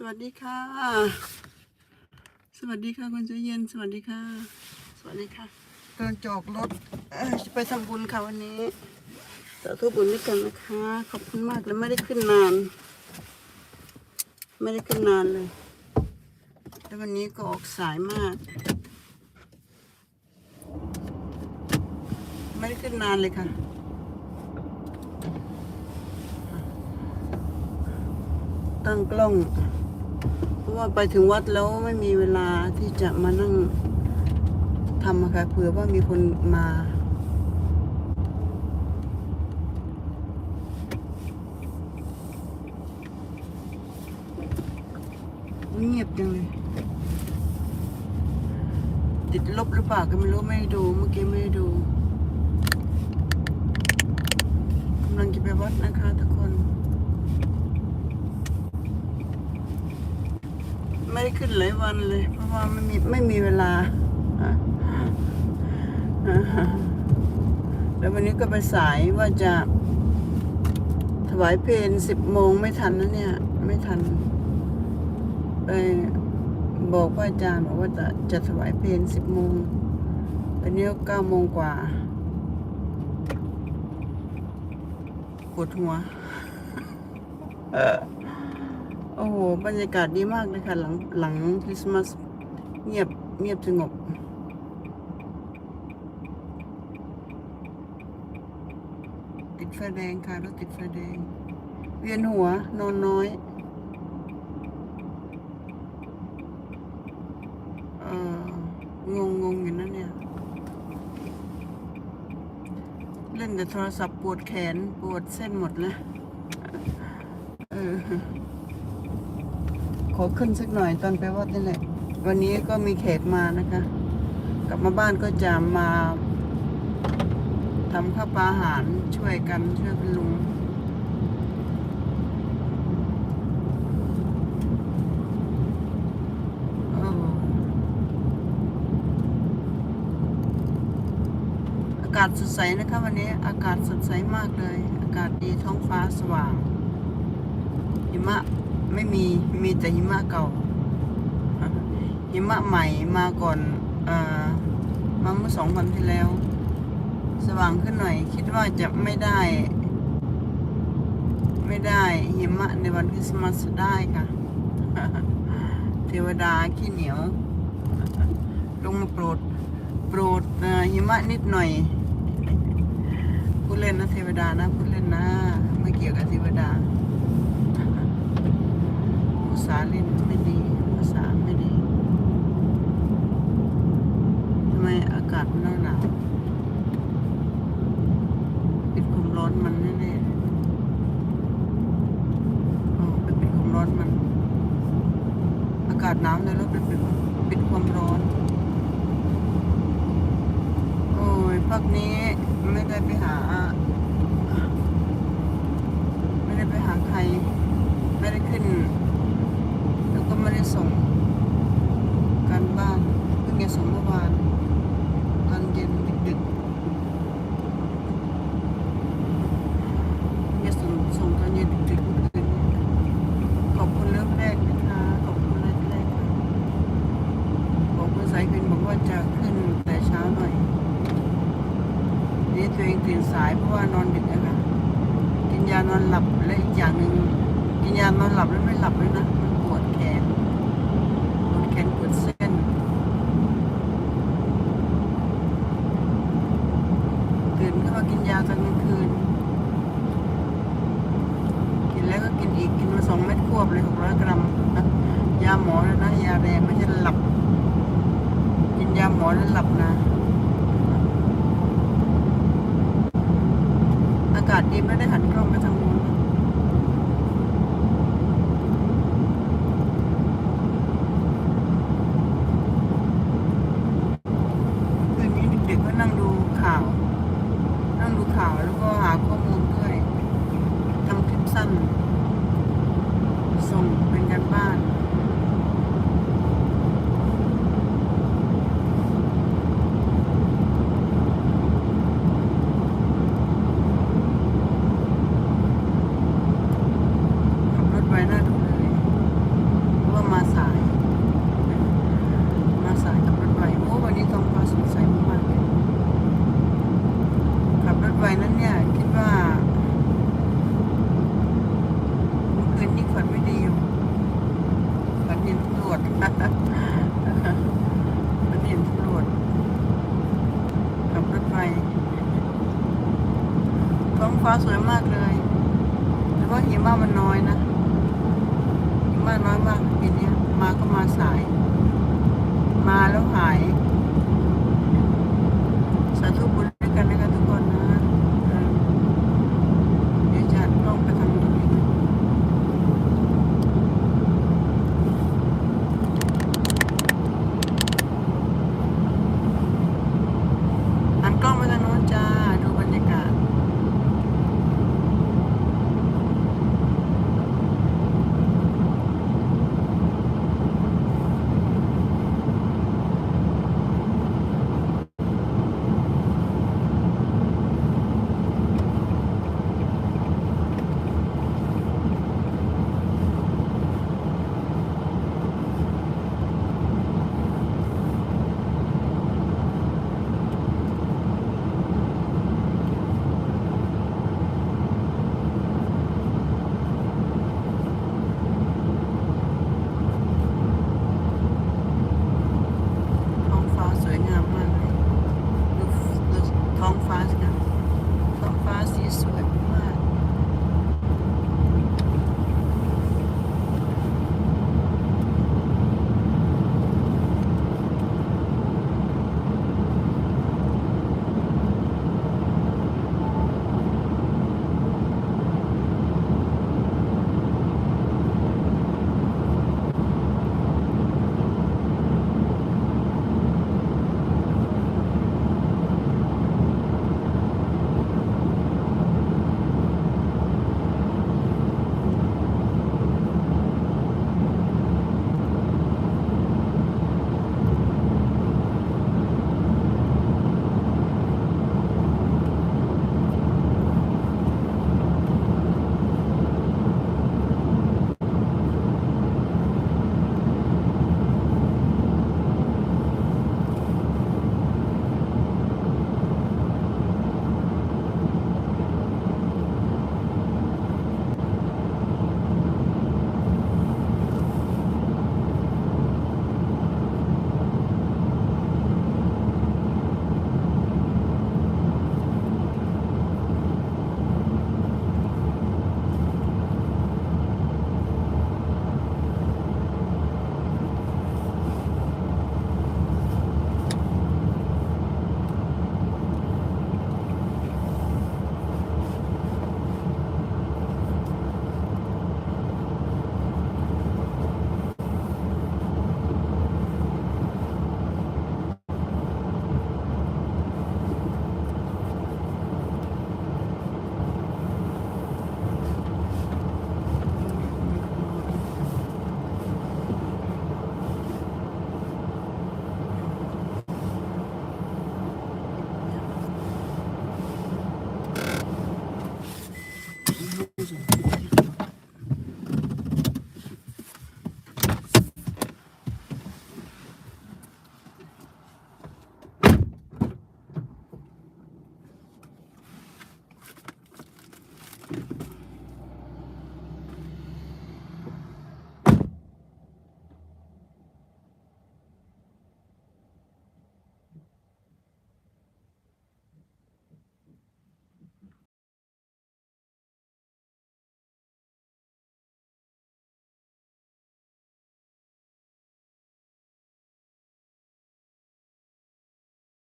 สวัสดีค่ะ สวัสดีค่ะคุณใจเย็น สวัสดีค่ะ สวัสดีค่ะกำลังจอกรถเอ้ยจะไปทำบุญค่ะวันนี้สาธุบุญด้วยกันนะคะ ขอบคุณมากเลยไม่ได้ขึ้นนาน ไม่ได้ขึ้นนานเลย แล้ววันนี้ก็ออกสายมาก ไม่ได้ขึ้นนานเลยค่ะตั้งกล้อง เพราะว่าไปถึงวัดแล้วไม่มีเวลาที่จะมานั่งทำอะค่ะเผื่อว่ามีคนมาเงียบจังเลย ติดลบหรือเปล่าก็ไม่รู้ไม่ดู เมื่อกี้ไม่ด้ดูกำลังจะไปวัดนะคะทุกคน ไม่ได้ขึ้นหลายวันเลย เพราะว่าไม่มีไม่มีเวลา แล้ววันนี้ก็ไปสายว่าจะ ถวายเพลงสิบโมงไม่ทันนะเนี่ย ไม่ทัน ไปบอกว่าอาจารย์บอกว่าจะจะถวายเพลงสิบโมงตอนนี้ก็เก้าโมงกว่าปวดหัว เออ โอ้โห บรรยากาศดีมากเลยค่ะ หลังหลังคริสต์มาสเงียบเงียบสงบติดไฟแดงค่ะรถติดไฟแดง เวียนหัวนอนน้อย เอองงงงอยู่นั่นเนี่ย เล่นแต่โทรศัพท์ปวดแขนปวดเส้นหมดเลยเออ ขอขึ้นสักหน่อยตอนไปวัดนี่แหละ วันนี้ก็มีแขกมานะคะ กลับมาบ้านก็จะมาทำข้าวปลาอาหารช่วยกันช่วยคุณลุงโอ้อากาศสดใสนะคะวันนี้อากาศสดใสมากเลย อากาศดีท้องฟ้าสว่างหิมะ ไม่มีมีแต่หิมะเก่าหิมะใหม่มาก่อนอ่อมาเมื่อสองวันที่แล้ว สว่างขึ้นหน่อย คิดว่าจะไม่ได้ ไม่ได้หิมะในวันคริสต์มาสได้ค่ะ เทวดาขี้เหนียว ลงมาโปรด โปรดหิมะนิดหน่อยพูดเล่นนะเทวดานะพูดเล่นนะ ไม่เกี่ยวกับเทวดา ษาเล่นไม่ดีภาษาไม่ดีทำไมอากาศมันหนาวปิดความร้อนมันแน่ๆโอ้ไปปิดความร้อนมัน อากาศหนาวเลยแล้วไปปิดปิดความร้อน โอ้ยพักนี้ไม่ได้ไปหา ไม่ได้ไปหาใคร ไม่ได้ขึ้น แล้วก็ไม่ได้ส่งการบ้านเพิ่งจะส่งเมื่อวานตอนเย็นดึกๆจะส่งส่งตอนเย็นดึกๆเมื่อคืนนี้ขอบคุณเริ่มแรกนะคะ ขอบคุณแรกแรกค่ะบอกคุณสายพินบอกว่าจะขึ้นแต่เช้าหน่อย นี่ตัวเองตื่นสายเพราะว่านอนดึกนะคะกินยานอนหลับและอีกอย่างหนึ่งกินยานอนหลับแล้วไม่หลับเลยนะมันปวดแขนปวดแขนปวดเส้นตื่นขึ้นมากินยาตอนกลางคืน กินแล้วก็กินอีกกินมาสองเม็ดควบเลยหกร้อยกรัมยาหมอแล้วนะยาแรงไม่ใช่หลับ กินยาหมอแล้วหลับนะ อากาศดีไม่ได้หันกล้องไปทางนู้นนะคืนนี้เด็กๆก็นั่งดูข่าว นั่งดูข่าวแล้วก็หาข้อมูลด้วยทำคลิปสั้น ส่งเป็นกันบ้าน ขับรถไปน่าดูเลย หิมะมันน้อยนะหิมะน้อยมากปีเนี้ยมาก็มาสาย มาแล้วหาย สาธุบุญ